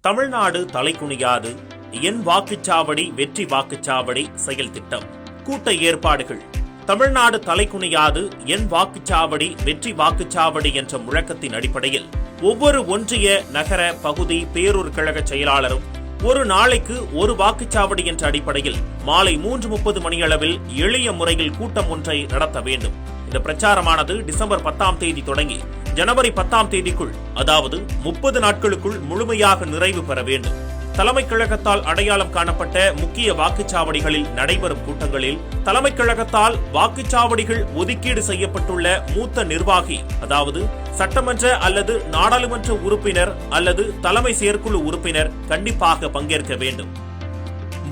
தமிழ்நாடு தலைக்குனியாது என் வாக்குச்சாவடி வெற்றி வாக்குச்சாவடி செயல் திட்டம். கூட்ட ஏற்பாடுகள். தமிழ்நாடு தலைக்குனியாது என் வாக்குச்சாவடி வெற்றி வாக்குச்சாவடி என்ற முழக்கத்தின் அடிப்படையில் ஒவ்வொரு ஒன்றிய நகர பகுதி பேரூர் கழக செயலாளரும் ஒரு நாளைக்கு ஒரு வாக்குச்சாவடி என்ற அடிப்படையில் மாலை மூன்று முப்பது மணியளவில் எளிய முறையில் கூட்டம் ஒன்றை நடத்த வேண்டும். இந்த பிரச்சாரமானது டிசம்பர் பத்தாம் தேதி தொடங்கி ஜனவரி பத்தாம் தேதிக்குள் அதாவது முப்பது நாட்களுக்குள் முழுமையாக நிறைவு பெற வேண்டும். தலைமைக் கழகத்தால் அடையாளம் காணப்பட்ட முக்கிய வாக்குச்சாவடிகளில் நடைபெறும் கூட்டங்களில் தலைமைக் கழகத்தால் வாக்குச்சாவடிகள் ஒதுக்கீடு செய்யப்பட்டுள்ள மூத்த நிர்வாகி அதாவது சட்டமன்ற அல்லது நாடாளுமன்ற உறுப்பினர் அல்லது தலைமை செயற்குழு உறுப்பினர் கண்டிப்பாக பங்கேற்க வேண்டும்.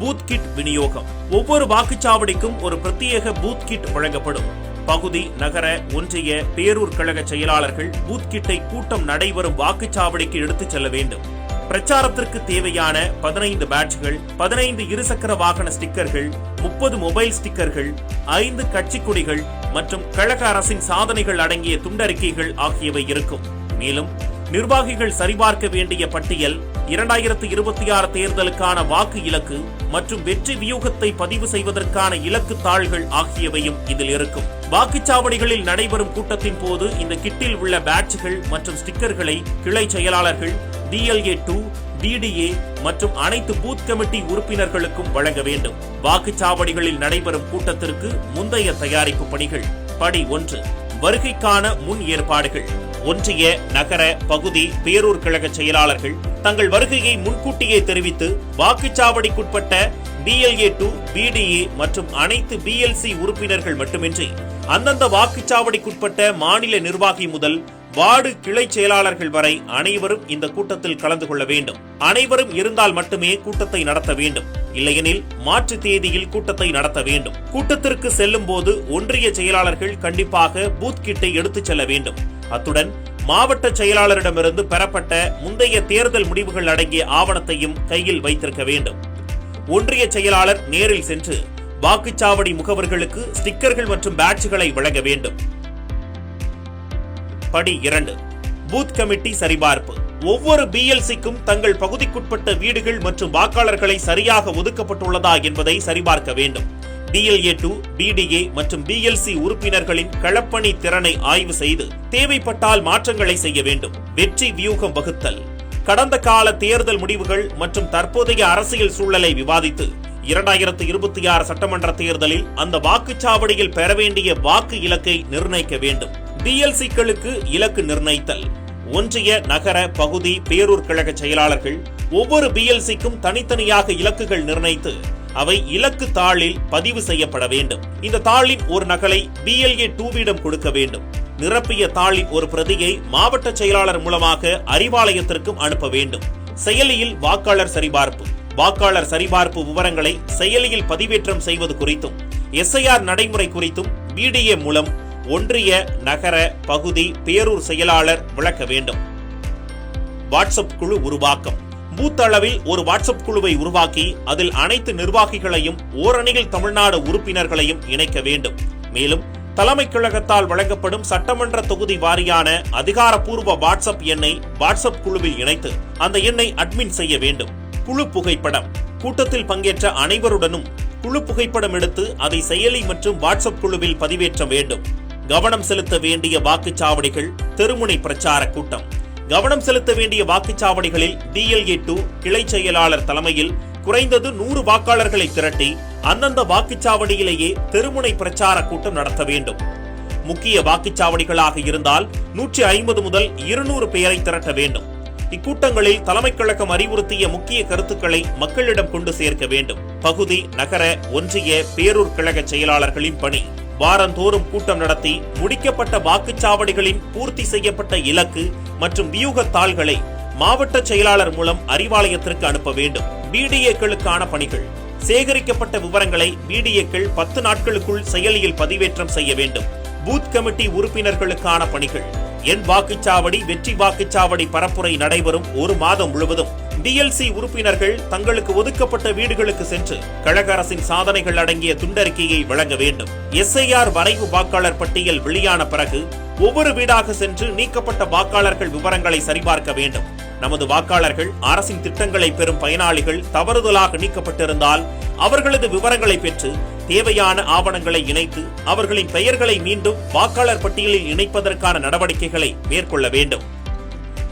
பூத் கிட் விநியோகம். ஒவ்வொரு வாக்குச்சாவடிக்கும் ஒரு பிரத்யேக பூத் கிட் வழங்கப்படும். பகுதி நகர ஒன்றிய பேரூர் கழக செயலாளர்கள் பூத் கிட்டை கூட்டம் நடைபெறும் வாக்குச்சாவடிக்கு எடுத்துச் செல்ல வேண்டும். பிரச்சாரத்திற்கு தேவையான பதினைந்து பேட்ச்கள் பதினைந்து இருசக்கர வாகன ஸ்டிக்கர்கள் முப்பது மொபைல் ஸ்டிக்கர்கள் ஐந்து கட்சி கொடிகள் மற்றும் கழக அரசின் சாதனைகள் அடங்கிய துண்டறிக்கைகள் ஆகியவை இருக்கும். மேலும் நிர்வாகிகள் சரிபார்க்க வேண்டிய பட்டியல் இரண்டாயிரத்து இருபத்தி ஆறு தேர்தலுக்கான வாக்கு இலக்கு மற்றும் வெற்றி வியூகத்தை பதிவு செய்வதற்கான இலக்கு தாள்கள் ஆகியவையும் இதில் இருக்கும். வாக்குச்சாவடிகளில் நடைபெறும் கூட்டத்தின் போது இந்த கிட்டில் உள்ள பேட்ச்கள் மற்றும் ஸ்டிக்கர்களை கிளை செயலாளர்கள் டிஎல்ஏ டூ டிடிஏ மற்றும் அனைத்து பூத் கமிட்டி உறுப்பினர்களுக்கும் வழங்க வேண்டும். வாக்குச்சாவடிகளில் நடைபெறும் கூட்டத்திற்கு முந்தைய தயாரிப்பு பணிகள். படி ஒன்று. வருகைக்கான முன் ஏற்பாடுகள். ஒன்றிய நகர பகுதி பேரூர் கழக செயலாளர்கள் தங்கள் வருகையை முன்கூட்டியே தெரிவித்து வாக்குச்சாவடிக்குட்பட்ட பிஎல்ஏ டூ பிடிஏ மற்றும் அனைத்து பிஎல்சி உறுப்பினர்கள் மட்டுமின்றி அந்தந்த வாக்குச்சாவடிக்குட்பட்ட மாநில நிர்வாகி முதல் வார்டு கிளை செயலாளர்கள் வரை அனைவரும் இந்த கூட்டத்தில் கலந்து கொள்ள வேண்டும். அனைவரும் இருந்தால் மட்டுமே கூட்டத்தை நடத்த வேண்டும். இல்லையெனில் மாற்று தேதியில் கூட்டத்தை நடத்த வேண்டும். கூட்டத்திற்கு செல்லும் போது ஒன்றிய செயலாளர்கள் கண்டிப்பாக பூத் கிட்டை எடுத்துச் செல்ல வேண்டும். அத்துடன் மாவட்ட செயலாளரிடமிருந்து பெறப்பட்ட முந்தைய தேர்தல் முடிவுகள் அடங்கிய ஆவணத்தையும் கையில் வைத்திருக்க வேண்டும். ஒன்றிய செயலாளர் நேரில் சென்று வாக்குச்சாவடி முகவர்களுக்கு ஸ்டிக்கர்கள் மற்றும் பேட்சுகளை வழங்க வேண்டும். படி இரண்டு. பூத் கமிட்டி சரிபார்ப்பு. ஒவ்வொரு பிஎல்சிக்கும் தங்கள் பகுதிக்குட்பட்ட வீடுகள் மற்றும் வாக்காளர்களை சரியாக ஒதுக்கப்பட்டுள்ளதா என்பதை சரிபார்க்க வேண்டும். பிஎல்ஏ டூ பிடிஏ மற்றும் பிஎல்சி உறுப்பினர்களின் களப்பணி திறனை ஆய்வு செய்து தேவைப்பட்டால் மாற்றங்களை செய்ய வேண்டும். வெற்றி வியூகம் வகுத்தல். கடந்த கால தேர்தல் முடிவுகள் மற்றும் தற்போதைய அரசியல் சூழலை விவாதித்து இரண்டாயிரத்து இருபத்தி ஆறு சட்டமன்ற தேர்தலில் அந்த வாக்குச்சாவடியில் பெற வேண்டிய வாக்கு இலக்கை நிர்ணயிக்க வேண்டும். டிஎல்சிக்களுக்கு இலக்கு நிர்ணயித்தல். ஒன்றிய நகர பகுதி பேரூர் கழக செயலாளர்கள் ஒவ்வொரு பிஎல்சிக்கும் தனித்தனியாக இலக்குகள் நிர்ணயித்து அவை இலக்கு தாளில் பதிவு செய்யப்பட வேண்டும். இந்த தாளின் ஒரு நகலை பிஎல்ஏ டூவிடம் கொடுக்க வேண்டும். நிரப்பிய தாளின் ஒரு பிரதியை மாவட்ட செயலாளர் மூலமாக அறிவாலயத்திற்கும் அனுப்ப வேண்டும். செயலியில் வாக்காளர் சரிபார்ப்பு. வாக்காளர் சரிபார்ப்பு விவரங்களை செயலியில் பதிவேற்றம் செய்வது குறித்தும் எஸ்ஐஆர் நடைமுறை குறித்தும் பிடிஏ மூலம் ஒன்றிய நகர பகுதி பேரூர் செயலாளர் விளக்க வேண்டும். வாட்ஸ்அப் குழு உருவாக்கம். பூத் அளவில் ஒரு வாட்ஸ்அப் குழுவை உருவாக்கி அதில் அனைத்து நிர்வாகிகளையும் ஓரணியில் தமிழ்நாடு உறுப்பினர்களையும் இணைக்க வேண்டும். மேலும் தலைமை கழகத்தால் வழங்கப்படும் சட்டமன்ற தொகுதி வாரியான அதிகாரப்பூர்வ வாட்ஸ்அப் எண்ணை வாட்ஸ்அப் குழுவில் இணைத்து அந்த எண்ணை அட்மின் செய்ய வேண்டும். குழு புகைப்படம். கூட்டத்தில் பங்கேற்ற அனைவருடனும் குழு புகைப்படம் எடுத்து அதை செயலி மற்றும் வாட்ஸ்அப் குழுவில் பதிவேற்ற வேண்டும். கவனம் செலுத்த வேண்டிய வாக்குச்சாவடிகள் தெருமுனை பிரச்சார கூட்டம். கவனம் செலுத்த வேண்டிய வாக்குச்சாவடிகளில் டிஎல்ஏ டூ கிளை செயலாளர் தலைமையில் குறைந்தது நூறு வாக்காளர்களை திரட்டி அந்தந்த வாக்குச்சாவடியிலேயே தெருமுனை பிரச்சார கூட்டம் நடத்த வேண்டும். முக்கிய வாக்குச்சாவடிகளாக இருந்தால் நூற்றி ஐம்பது முதல் இருநூறு பேரை திரட்ட வேண்டும். இக்கூட்டங்களில் தலைமை கழகம் அறிவுறுத்திய முக்கிய கருத்துக்களை மக்களிடம் கொண்டு சேர்க்க வேண்டும். பகுதி நகர ஒன்றிய பேரூர் கழக செயலாளர்களின் பணி. வாரந்தோறும் கூட்டம் நடத்தி முடிக்கப்பட்ட வாக்குச்சாவடிகளின் பூர்த்தி செய்யப்பட்ட இலக்கு மற்றும் வியூக தாள்களை மாவட்ட செயலாளர் மூலம் அறிவாலயத்திற்கு அனுப்ப வேண்டும். பிடிஏக்களுக்கான பணிகள். சேகரிக்கப்பட்ட விவரங்களை பிடிஏக்கள் பத்து நாட்களுக்குள் செயலியில் பதிவேற்றம் செய்ய வேண்டும். பூத் கமிட்டி உறுப்பினர்களுக்கான பணிகள். என் வாக்குச்சாவடி வெற்றி வாக்குச்சாவடி பரப்புரை நடைபெறும் ஒரு மாதம் முழுவதும். டிஎல்சி உறுப்பினர்கள் தங்களுக்கு ஒதுக்கப்பட்ட வீடுகளுக்கு சென்று கழக அரசின் சாதனைகள் அடங்கிய துண்டறிக்கையை வழங்க வேண்டும். எஸ்ஐஆர் வரைவு வாக்காளர் பட்டியல் வெளியான பிறகு ஒவ்வொரு வீடாக சென்று நீக்கப்பட்ட வாக்காளர்கள் விவரங்களை சரிபார்க்க வேண்டும். நமது வாக்காளர்கள் அரசின் திட்டங்களை பெறும் பயனாளிகள் தவறுதலாக நீக்கப்பட்டிருந்தால் அவர்களது விவரங்களை பெற்று தேவையான ஆவணங்களை இணைத்து அவர்களின் பெயர்களை மீண்டும் வாக்காளர் பட்டியலில் இணைப்பதற்கான நடவடிக்கைகளை மேற்கொள்ள வேண்டும்.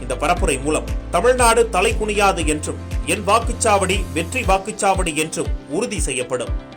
இந்த பரப்புரை மூலம் தமிழ்நாடு தலை குனியாது என்றும் என் வாக்குச்சாவடி வெற்றி வாக்குச்சாவடி என்றும் உறுதி செய்யப்படும்.